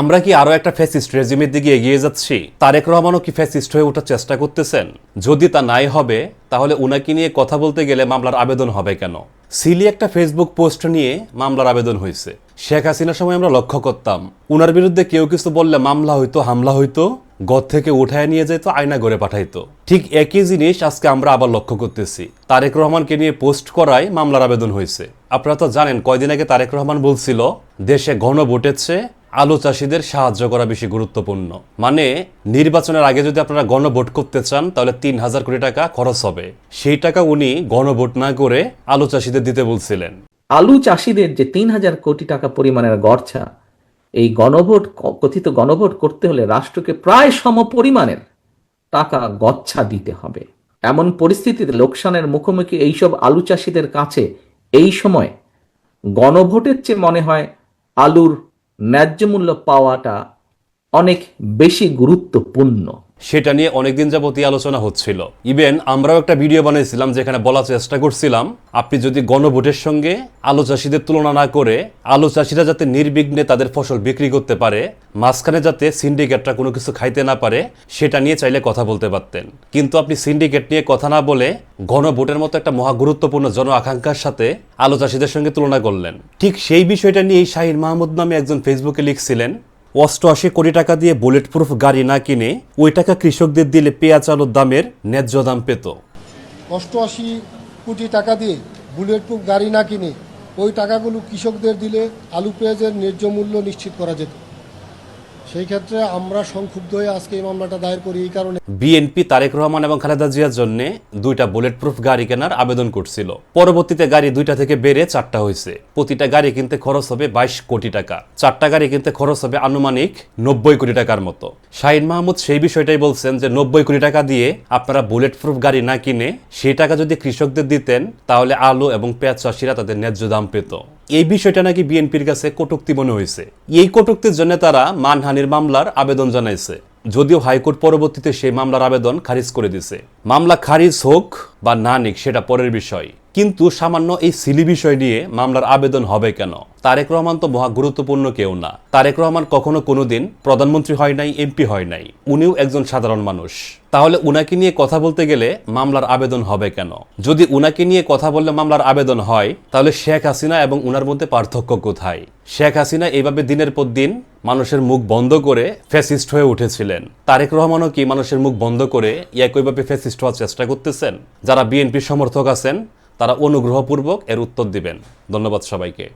আমরা কি আরও একটা ফ্যাসিস্ট রেজিমের দিকে এগিয়ে যাচ্ছি? তারেক রহমানও কি ফ্যাসিস্ট হয়ে ওঠার চেষ্টা করতেছেন? যদি তা নাই হবে, তাহলে উনাকে নিয়ে কথা বলতে গেলে মামলার আবেদন হবে কেন? সিলি একটা ফেসবুক পোস্ট নিয়ে মামলার আবেদন হয়েছে। শেখ হাসিনার সময় আমরা লক্ষ্য করতাম, উনার বিরুদ্ধে কেউ কিছু বললে মামলা হইতো, হামলা হইতো, গদ থেকে উঠায় নিয়ে যেত, আয়না গড়ে পাঠাইতো। ঠিক একই জিনিস আজকে আমরা আবার লক্ষ্য করতেছি। তারেক রহমানকে নিয়ে পোস্ট করায় মামলার আবেদন হয়েছে। আপনারা তো জানেন, কয়দিন আগে তারেক রহমান বলছিল, দেশে ঘন চেয়ে আলু চাষিদের সাহায্য করা বেশি গুরুত্বপূর্ণ। মানে নির্বাচনের আগে যদি আপনারা গণভোট করতে চান, তাহলে তিন হাজার কোটি টাকা খরচ হবে। সেই টাকা উনি গণভোট না করে আলু চাষিদের দিতে বলছিলেন। আলু চাষিদের যে তিন হাজার কোটি টাকা পরিমাণের গড়ছা এই গণভোট, কথিত গণভোট করতে হলে রাষ্ট্রকে প্রায় সম পরিমাণের টাকা গচ্ছা দিতে হবে। এমন পরিস্থিতিতে লোকসানের মুখোমুখি এইসব আলু চাষিদের কাছে এই সময় গণভোটের চেয়ে মনে হয় আলুর ন্যায্য মূল্য পাওয়াটা অনেক বেশি গুরুত্বপূর্ণ। সেটা নিয়ে অনেকদিন যাবতই আলোচনা হচ্ছিল। ইভেন আমরাও একটা ভিডিও বানিয়েছিলাম যেখানে বলার চেষ্টা করছিলাম, আপনি যদি গণভোটের সঙ্গে আলু চাষিদের তুলনা না করে আলু চাষিরা যাতে নির্বিঘ্নে তাদের ফসল বিক্রি করতে পারে, মাঝখানে যাতে সিন্ডিকেটরা কোনো কিছু খাইতে না পারে, সেটা নিয়ে চাইলে কথা বলতে পারতেন। কিন্তু আপনি সিন্ডিকেট নিয়ে কথা না বলে গণভোটের মতো একটা মহা গুরুত্বপূর্ণ জন আকাঙ্ক্ষার সাথে আলু চাষিদের সঙ্গে তুলনা করলেন। ঠিক সেই বিষয়টা নিয়ে শাহিন মাহমুদ নামে একজন ফেসবুকে লিখছিলেন অষ্টআশি কোটি টাকা দিয়ে বুলেট প্রুফ গাড়ি না কিনে ওই টাকা কৃষকদের দিলে পেঁয়াজ আলুর দামের ন্যায্য দাম পেত। অষ্টআশি কোটি টাকা দিয়ে বুলেট প্রুফ গাড়ি না কিনে ওই টাকাগুলো কৃষকদের দিলে আলু পেঁয়াজের ন্যায্য মূল্য নিশ্চিত করা যেত। সেই ক্ষেত্রে আমরা সংক্ষুব্ধ হয়ে আজকে এই মামলাটা দায়ের করি এই কারণে। বিএনপি তারেক রহমান এবং খালেদা জিয়ার জন্য দুইটা বুলেট প্রুফ গাড়ি কেনার আবেদন করছিল। পরবর্তীতে গাড়ি দুইটা থেকে বেড়ে চারটা হয়েছে। প্রতিটা গাড়ি কিনতে খরচ হবে বাইশ কোটি টাকা। চারটা গাড়ি কিনতে খরচ হবে আনুমানিক নব্বই কোটি টাকার মতো। শাহিন মাহমুদ সেই বিষয়টাই বলছেন যে নব্বই কোটি টাকা দিয়ে আপনারা বুলেট প্রুফ গাড়ি না কিনে সেই টাকা যদি কৃষকদের দিতেন, তাহলে আলু এবং পেঁয়াজ চাষিরা তাদের ন্যায্য দাম পেত। এই বিষয়টা নাকি বিএনপির কাছে কটুক্তি মনে হয়েছে। এই কটুক্তির জন্য তারা মানহানির মামলার আবেদন জানাইছে। যদিও হাইকোর্ট পরবর্তীতে সেই মামলার আবেদন খারিজ করে দিছে মামলা খারিজ হোক বা না নিক, সেটা পরের বিষয়। কিন্তু সামান্য এই সিলি বিষয় নিয়ে মামলার আবেদন হবে কেন? তারেক রহমান তো মহা গুরুত্বপূর্ণ কেউ না। তারেক রহমান কখনো কোনোদিন প্রধানমন্ত্রী হয় নাই, এমপি হয় নাই। উনিও একজন সাধারণ মানুষ। তাহলে উনাকে নিয়ে কথা বলতে গেলে মামলার আবেদন হবে কেন? যদি উনাকে নিয়ে কথা বললে মামলার আবেদন হয়, তাহলে শেখ হাসিনা এবং উনার মধ্যে পার্থক্য কোথায়? শেখ হাসিনা এইভাবে দিনের পর দিন মানুষের মুখ বন্ধ করে ফ্যাসিস্ট হয়ে উঠেছিলেন। তারেক রহমানও কি মানুষের মুখ বন্ধ করে একইভাবে ফ্যাসিস্ট হওয়ার চেষ্টা করতেছেন? যারা বিএনপির সমর্থক আছেন তারা অনুগ্রহপূর্বক এর উত্তর দিবেন। ধন্যবাদ সবাইকে।